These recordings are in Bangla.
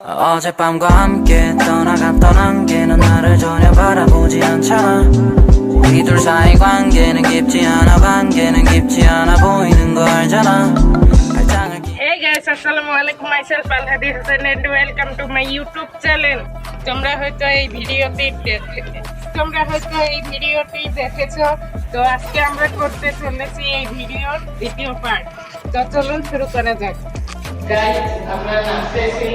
어젯밤과 함께 떠나갔던 안개는 나를 전혀 바라보지 않잖아 우리 둘 사이 관계는 깊지 않아 관계는 깊지 않아 보이는 거 알잖아 발장을 끼 Hey guys, আসসালামু আলাইকুম myself Alhadi Hossain and welcome to my YouTube channel তোমরা হয়তো এই ভিডিওটি দেখে- তোমরা হয়তো এই ভিডিওটি দেখেছো তো আজকে আমরা করতে চলেছি এই ভিডিওর দ্বিতীয় পার্ট তো চলুন শুরু করা যাক গাইস আমরা নাচতেছি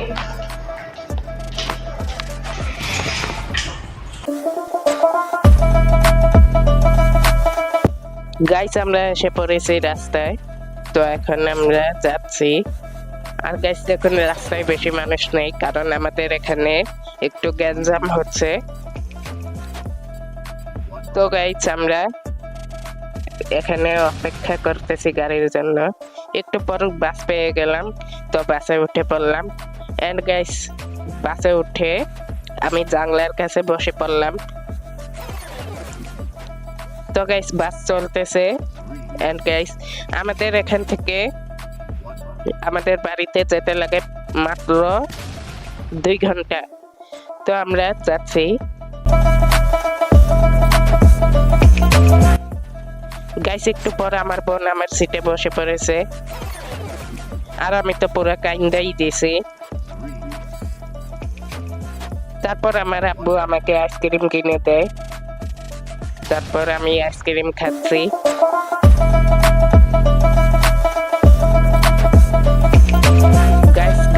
গাইস আমরা এসে পড়েছি রাস্তায়। তো এখন আমরা যাচ্ছি। আর গাইস দেখুন, রাস্তায় বেশি মানুষ নেই, কারণ আমাদের এখানে একটু গ্যাঞ্জাম হচ্ছে। তো গাইস আমরা এখানে অপেক্ষা করতেছি গাড়ির জন্য। একটু পর বাস পেয়ে গেলাম, তো বাসে উঠে পড়লাম। এন্ড গাইস বাসে উঠে আমি জানলার কাছে বসে পড়লাম। তো গাইস বাস চলতেছে। এন্ড গাইস আমাদের এখান থেকে আমাদের বাড়িতে যেতে লাগে মাত্র দুই ঘণ্টা। তো আমরা যাচ্ছি। গাইস একটু পর আমার বোন আমার সিটে বসে পড়েছে। আর আমি তো পুরো কাইন্দাই দিয়েছি। তারপর আমার আব্বু আমাকে আইসক্রিম কিনে দেয়। তারপর আমি আইসক্রিম খাচ্ছি।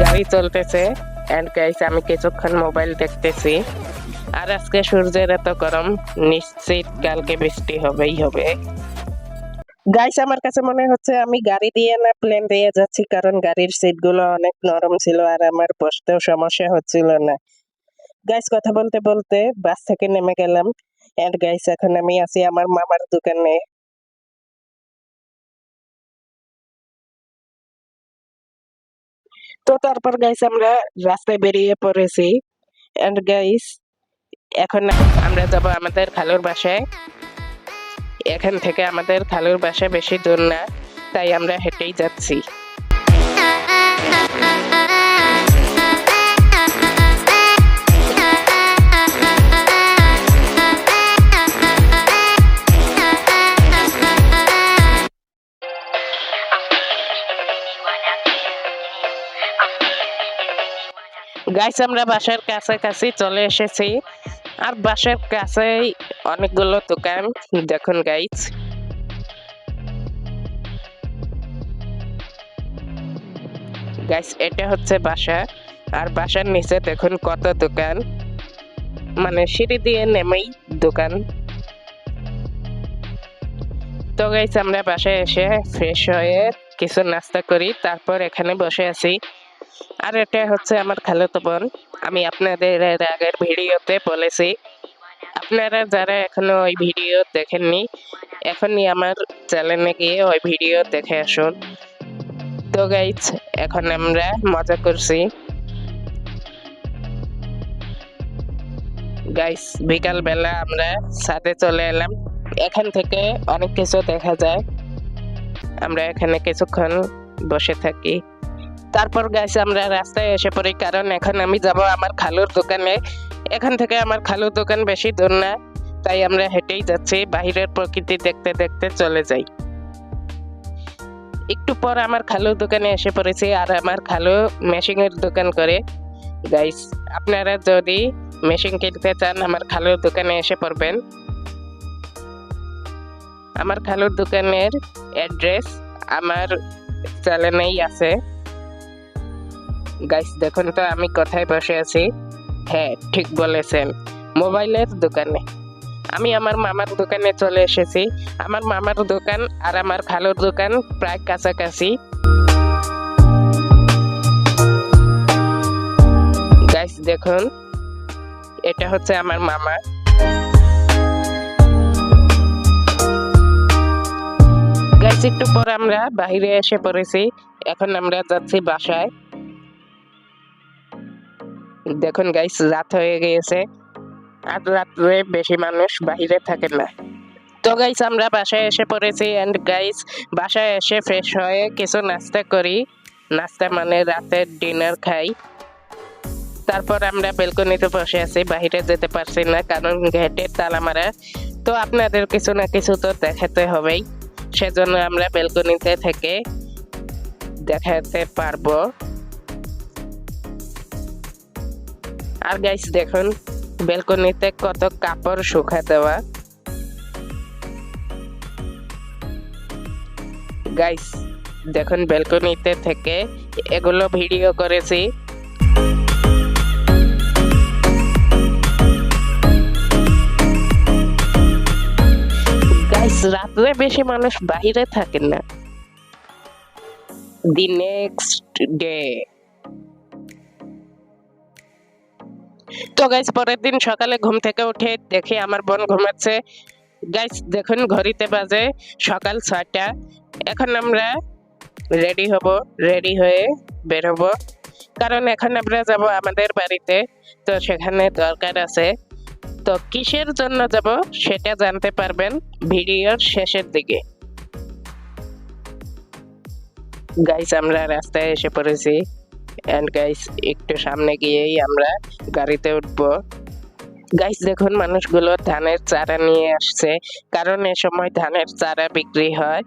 গাড়ি চলতেছে। এন্ড গাইস আমি কিছুক্ষণ মোবাইল দেখতেছি। আর আজকে সূর্যের এত গরম, নিশ্চিত কালকে বৃষ্টি হবেই হবে। গাইস আমার কাছে মনে হচ্ছে আমি গাড়ি দিয়ে না প্লেন দিয়ে যাচ্ছি, কারণ গাড়ির সিটগুলো অনেক নরম ছিল আর আমার বসতেও সমস্যা হচ্ছিল না। গাইস কথা বলতে বলতে বাস থেকে নেমে গেলাম। এন্ড গাইস এখন আমি আছি আমার মামার দোকানে। তো তারপর গাইস আমরা রাস্তায় বেরিয়ে পড়েছি। এন্ড গাইস এখন আমরা যাব আমাদের খালুর বাসায়। এখান থেকে আমাদের খালুর বাসা বেশি দূর না, তাই আমরা হেঁটেই যাচ্ছি। গাইস, আমরা বাসার কাছাকাছি চলে এসেছি। আর বাসার কাছেই অনেকগুলো দোকান, দেখুন গাইস। গাইস, এটা হচ্ছে বাসা। আর বাসার নিচে দেখুন কত দোকান। মানে সিঁড়ি দিয়ে নেমেই দোকান। তো গাইস, আমরা বাসায় এসে ফ্রেশ হয়ে কিছু নাস্তা করি, তারপর এখানে বসে আছি। আর এটা হচ্ছে আমার খালাতো বোন। আমি আপনাদের এর আগের ভিডিওতে বলেছি, আপনারা যারা এখনও ওই ভিডিও দেখেননি, এখনই আমার চ্যানেলে গিয়ে ওই ভিডিও দেখে আসুন। তো গাইজ এখন আমরা মজা করছি। গাইস বিকাল বেলা আমরা ছাদে চলে এলাম। এখান থেকে অনেক কিছু দেখা যায়। আমরা এখানে কিছুক্ষণ বসে থাকি। তারপর গাইস আমরা রাস্তায় এসে পড়ি। কারণ এখন আমি যাব আমার খালুর দোকানে। এখান থেকে আমার খালুর দোকান বেশি দূর না। তাই আমরা হেঁটেই যাচ্ছি। বাহিরের প্রকৃতি দেখতে দেখতে চলে যাই। একটু পর আমার খালুর দোকানে এসে পড়েছি আর আমার খালু মেশিং এর দোকান করে। গাইস আপনারা যদি মেশিন কিনতে চান, আমার খালুর দোকানে এসে পড়বেন। আমার খালুর দোকানের অ্যাড্রেস আমার চ্যানেলেই আছে। গাইস দেখুন তো, আমি কোথায় বসে আছি? হ্যাঁ ঠিক বলেছেন। মোবাইলের দোকানে। আমি আমার মামার দোকানে চলে এসেছি। আমার মামার দোকান আর আমার খালুর দোকান প্রায় কাছাকাছি। গাইস দেখুন, এটা হচ্ছে আমার মামা। গাইস একটু পর আমরা বাইরে এসে পড়েছি। এখন আমরা যাচ্ছি বাসায়। দেখুন গাইস রাত হয়ে গিয়েছে। আর রাত্রে বেশি মানুষ বাইরে থাকে না। তো গাইস আমরা বাসায় এসে পড়েছি এন্ড গাইস বাসায় এসে ফ্রেশ হয়ে কিছু নাস্তা করি। নাস্তা মানে রাতের ডিনার খাই। তারপর আমরা বেলকনিতে বসে আছি বাইরে যেতে পারছি না, কারণ গেটের তালা মারা। তো আপনাদের কিছু না কিছু তো দেখাতে হবেই। সেজন্য আমরা বেলকনিতে থেকে দেখাতে পারব। আর গাইস দেখুন বেলকনিতে কত কাপড় শুকা দেওয়া গাইস দেখুন বেলকনিতে থেকে এগুলো ভিডিও করেছি। গাইস রাত্রে বেশি মানুষ বাইরে থাকে না। দি নেক্সট ডে তো গাইস পরের দিন সকালে ঘুম থেকে উঠে দেখি আমার বোন ঘুমাচ্ছে। গাইস দেখুন, ঘড়িতে বাজে সকাল ছয়টা। এখন আমরা রেডি হব রেডি হয়ে বের হব। কারণ এখন আমরা যাব আমাদের বাড়িতে, তো সেখানে দরকার আছে। তো কিসের জন্য যাব সেটা জানতে পারবেন ভিডিওর শেষের দিকে। গাইস আমরা রাস্তায় এসে পড়েছি। এন্ড গাইস একটু সামনে গিয়েই আমরা গাড়িতে উঠবো। গাইস দেখুন, মানুষগুলো ধানের চারা নিয়ে আসছে। কারণ এ সময় ধানের চারা বিক্রি হয়।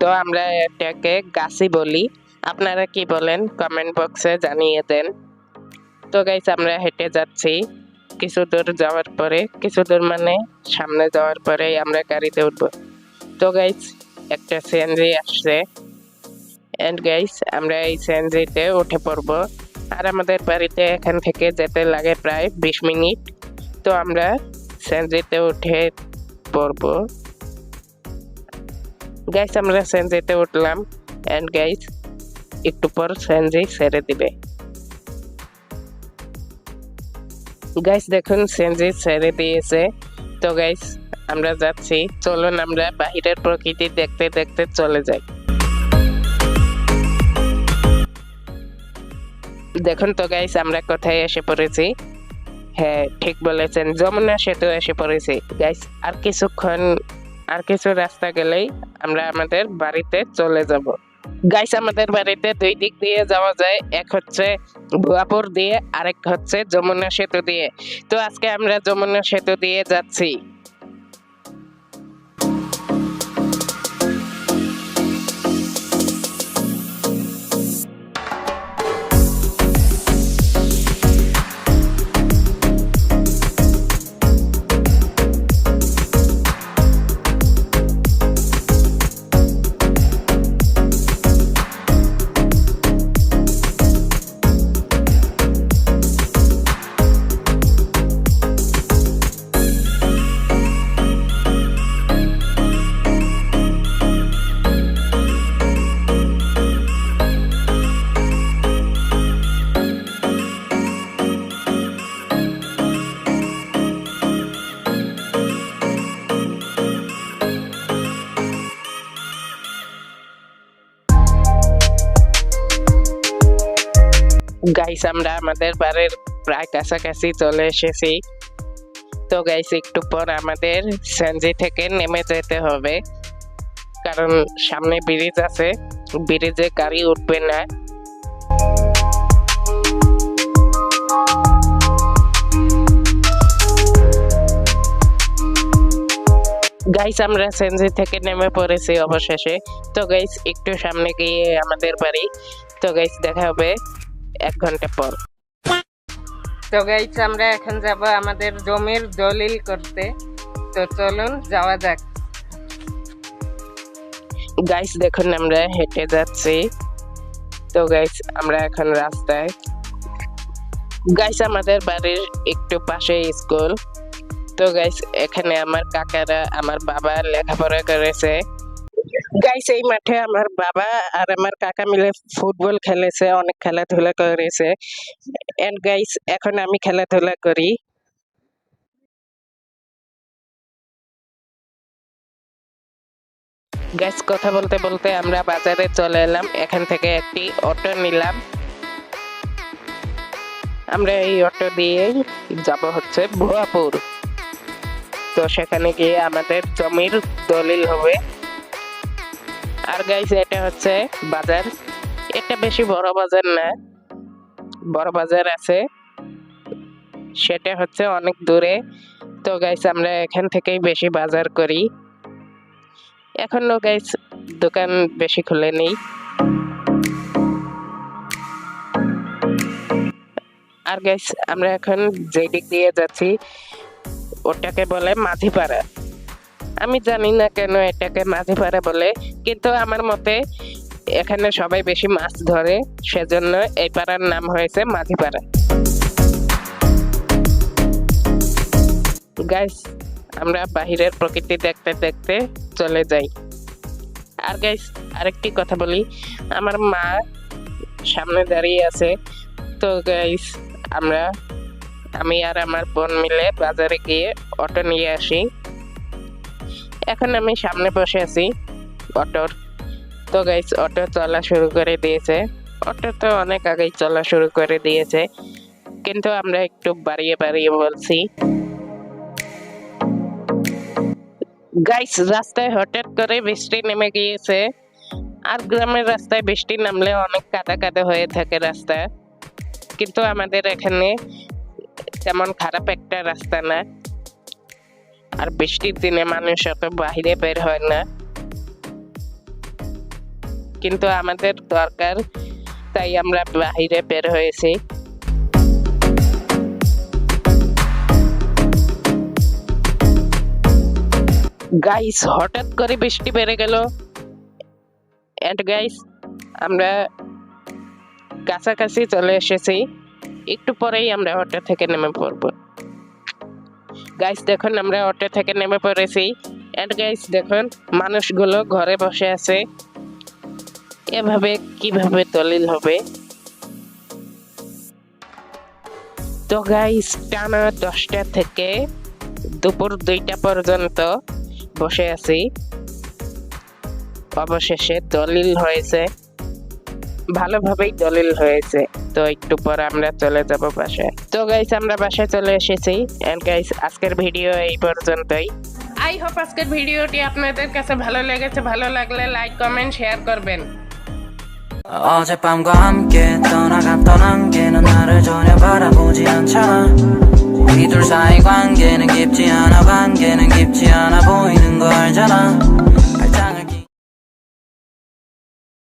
তো আমরা এটাকে গাছি বলি। আপনারা কি বলেন কমেন্ট বক্সে জানিয়ে দেন। তো গাইস আমরা হেঁটে যাচ্ছি। কিছু দূর যাওয়ার পরে, কিছু দূর মানে সামনে যাওয়ার পরে আমরা গাড়িতে উঠবো। তো গাইস একটা সিএনজি আসছে। এন্ড গাইস আমরা এই সিএনজিতে উঠে পড়ব। আর আমাদের বাড়িতে এখান থেকে যেতে লাগে প্রায় বিশ মিনিট। তো আমরা সিএনজিতে উঠে পড়ব। গাইস আমরা সিএনজিতে উঠলাম। এন্ড গাইস একটু পর সিএনজি ছেড়ে দিবে। গাইস দেখুন সিএনজি ছেড়ে দিয়েছে। তো গাইস আমরা যাচ্ছি। চলুন, আমরা বাহিরের প্রকৃতি দেখতে দেখতে চলে যাই। দেখুন তো গাইস আমরা কোথায় এসে পড়েছি। হ্যাঁ ঠিক বলেছেন, যমুনা সেতু এসে পড়েছি। গাইস আর কিছুক্ষণ, আর কিছু রাস্তা গেলেই আমরা আমাদের বাড়িতে চলে যাব। গাইস আমাদের বাড়িতে দুই দিক দিয়ে যাওয়া যায়, এক হচ্ছে ভুয়াপুর দিয়ে, আরেক হচ্ছে যমুনা সেতু দিয়ে। তো আজকে আমরা যমুনা সেতু দিয়ে যাচ্ছি। গাইস আমরা আমাদের বাড়ির প্রায় কাছাকাছি চলে এসেছি। তো গাইস একটু পর আমাদের সেনজি থেকে নেমে যেতে হবে। কারণ সামনে ব্রিজ আছে। ব্রিজে গাড়ি উঠবে না। গাইস আমরা সেনজি থেকে নেমে পড়েছি অবশেষে। তো গাইস একটু সামনে গিয়ে আমাদের বাড়ি। তো গাইস দেখা হবে। এক ঘণ্টা পর। তো গাইস আমরা এখন যাব আমাদের জমির দলিল করতে। তো চলুন যাওয়া যাক। গাইস দেখুন আমরা হেঁটে যাচ্ছি। তো গাইস আমরা এখন রাস্তায়। গাইস আমাদের বাড়ির একটু পাশে স্কুল তো গাইস এখানে আমার কাকারা আমার বাবা লেখাপড়া করেছে। গাইস এই মাঠে আমার বাবা আর আমার কাকা মিলে ফুটবল খেলেছে, অনেক খেলাধুলা করেছে। এন্ড গাইস এখন আমি খেলাধুলা করি। গাইস কথা বলতে বলতে আমরা বাজারে চলে এলাম। এখান থেকে একটি অটো নিলাম। আমরা এই অটো দিয়ে যাব হচ্ছে ভুয়াপুর। তো সেখানে গিয়ে আমাদের জমির দলিল হবে। আর গাইস এটা হচ্ছে বাজার। এটা বেশি বড় বাজার না। বড় বাজার আছে। সেটা হচ্ছে অনেক দূরে। তো গাইস আমরা এখান থেকেই বেশি বাজার করি। এখনও গাইস দোকান বেশি খুলে নেই। আর গাইস আমরা এখন যে দিক দিয়ে যাচ্ছি, ওটাকে বলে মাঝিপাড়া। আমি জানি না কেন এটাকে মাঝিপাড়া বলে, কিন্তু আমার মতে এখানে সবাই বেশি মাছ ধরে, সেজন্য এই পাড়ার নাম হয়েছে মাঝিপাড়া গাইস আমরা বাহিরের প্রকৃতি দেখতে দেখতে চলে যাই। আর গাইস আরেকটি কথা বলি, আমার মা সামনে দাঁড়িয়ে আছে। তো গাইস আমরা, আমি আর আমার বোন মিলে বাজারে গিয়ে অটো নিয়ে আসি। এখন আমি সামনে বসে আছি অটোর। তো গাইস অটো চলা শুরু করে দিয়েছে। অটো তো অনেক আগেই চলা শুরু করে দিয়েছে। কিন্তু আমরা একটু বাড়িয়ে বাড়িয়ে বলছি। গাইস রাস্তায় হঠাৎ করে বৃষ্টি নেমে গিয়েছে। আর গ্রামের রাস্তায় বৃষ্টি নামলে অনেক কাদা কাদা হয়ে থাকে রাস্তা কিন্তু আমাদের এখানে তেমন খারাপ একটা রাস্তা না। আর বৃষ্টির দিনে মানুষ অত বাহিরে বের হয় না। কিন্তু আমাদের দরকার, তাই আমরা বাহিরে বের হয়েছি। গাইস হঠাৎ করে বৃষ্টি বেড়ে গেল। এন্ড গাইস আমরা কাছাকাছি চলে এসেছি। একটু পরেই আমরা অটো থেকে নেমে পড়ব। গাইস দেখুন, আমরা অটো থেকে নেমে পড়েছি। এন্ড গাইস দেখুন, মানুষগুলো ঘরে বসে আছে। এভাবে কীভাবে দলিল হবে? তো গাইস টানা দশটা থেকে দুপুর দুইটা পর্যন্ত বসে আছি। অবশেষে দলিল হয়েছে। ভালোভাবেই দলিল হয়েছে তো একটু পর আমরা চলে যাব বাসায় তো গাইস আমরা বাসায় চলে এসেছি এন্ড গাইস আজকের ভিডিও এই পর্যন্তই আই হোপ আজকের ভিডিওটি আপনাদের কাছে ভালো লেগেছে ভালো লাগলে লাইক কমেন্ট শেয়ার করবেন 어젯밤과 함께 떠나간 떠난게는 나를 전혀 바라보지 않잖아 우리 둘 사이 관계는 깊지 않아 관계는 깊지 않아 보이는 거 알잖아